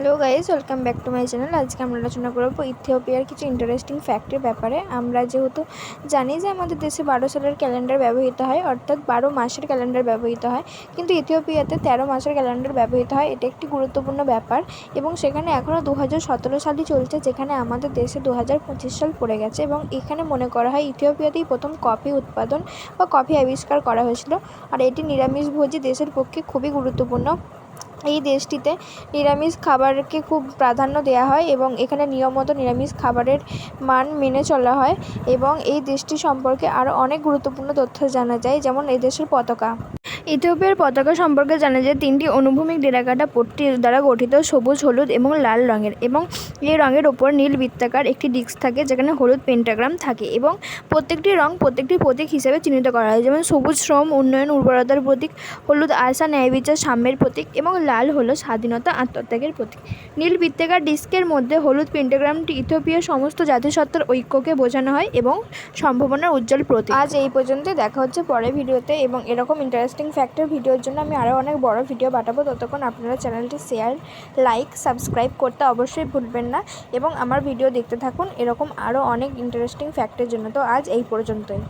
Hello guys welcome back to my channel আজকে আমরা আলোচনা করব ইথিওপিয়ার কিছু ইন্টারেস্টিং ফ্যাক্টের ব্যাপারে। আমরা যেহেতু জানি যে আমাদের দেশে বারো সালের ক্যালেন্ডার ব্যবহৃত হয়, অর্থাৎ বারো মাসের ক্যালেন্ডার ব্যবহৃত হয়, কিন্তু ইথিওপিয়াতে তেরো মাসের ক্যালেন্ডার ব্যবহৃত হয়, এটা একটি গুরুত্বপূর্ণ ব্যাপার। এবং সেখানে এখনও দু হাজার সতেরো সালই চলছে, যেখানে আমাদের দেশে দু হাজার পঁচিশ সাল পড়ে গেছে। এবং এখানে মনে করা হয় ইথিওপিয়াতেই প্রথম কফি উৎপাদন বা কফি আবিষ্কার করা হয়েছিল। আর এটি নিরামিষভোজী দেশের পক্ষে খুবই গুরুত্বপূর্ণ। এই দেশটিতে নিরামিষ খাবারকে খুব প্রাধান্য দেওয়া হয় এবং এখানে নিয়মিত নিরামিষ খাবারের মান মেনে চলা হয় এবং এই দেশটি সম্পর্কে আরও অনেক গুরুত্বপূর্ণ তথ্য জানা যায়, যেমন এই দেশের পতাকা। ইথিওপিয়ার পতাকা সম্পর্কে জানা যায়, তিনটি অনুভূমিক ডেরাকাটা পট্টি দ্বারা গঠিত সবুজ, হলুদ এবং লাল রঙের এবং এই রঙের ওপর নীল বৃত্তাকার একটি ডিস্ক থাকে যেখানে হলুদ পেন্টাগ্রাম থাকে এবং প্রত্যেকটি রং প্রত্যেকটি প্রতীক হিসেবে চিহ্নিত করা হয়। যেমন সবুজ শ্রম, উন্নয়ন, উর্বরতার প্রতীক, হলুদ আশা ন্যায় বিচার, সাম্যের প্রতীক এবং লাল হলো স্বাধীনতা, আত্মত্যাগের প্রতীক। নীল বৃত্তাকার ডিস্কের মধ্যে হলুদ পেন্টাগ্রামটি ইথিওপিয়ার সমস্ত জাতিসত্তার ঐক্যকে বোঝানো হয় এবং সম্ভাবনার উজ্জ্বল প্রতীক। আজ এই পর্যন্ত দেখা হচ্ছে পরের ভিডিওতে এবং এরকম ইন্টারেস্টিং ফ্যাক্টের ভিডিওর জন্য আমি আরও অনেক বড় ভিডিও পাঠাবো ততক্ষণ আপনারা চ্যানেলটি শেয়ার লাইক সাবস্ক্রাইব করতে অবশ্যই ভুলবেন না এবং আমার ভিডিও দেখতে থাকুন। এরকম আরও অনেক ইন্টারেস্টিং ফ্যাক্টের জন্য। তো আজ এই পর্যন্তই।